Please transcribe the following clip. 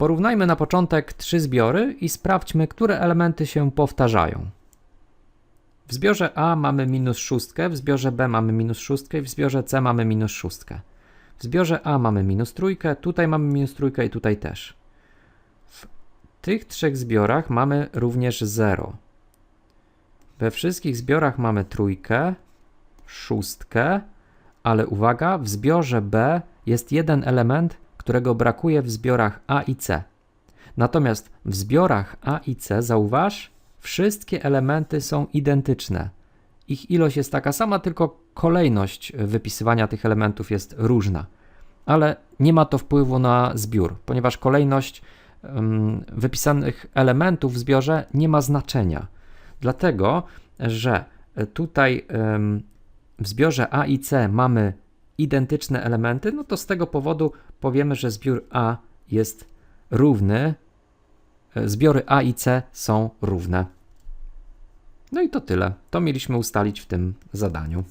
Porównajmy na początek trzy zbiory i sprawdźmy, które elementy się powtarzają. W zbiorze A mamy minus szóstkę, w zbiorze B mamy minus szóstkę i w zbiorze C mamy minus szóstkę. W zbiorze A mamy minus trójkę, tutaj mamy minus trójkę i tutaj też. W tych trzech zbiorach mamy również 0. We wszystkich zbiorach mamy trójkę, szóstkę, ale uwaga, w zbiorze B jest jeden element, którego brakuje w zbiorach A i C. Natomiast w zbiorach A i C, zauważ, wszystkie elementy są identyczne. Ich ilość jest taka sama, tylko kolejność wypisywania tych elementów jest różna. Ale nie ma to wpływu na zbiór, ponieważ kolejność ym, wypisanych elementów w zbiorze nie ma znaczenia. Dlatego, że tutaj ym, w zbiorze A i C mamy identyczne elementy, no to z tego powodu powiemy, że zbiór A jest równy, e, zbiory A i C są równe. No i to tyle. To mieliśmy ustalić w tym zadaniu.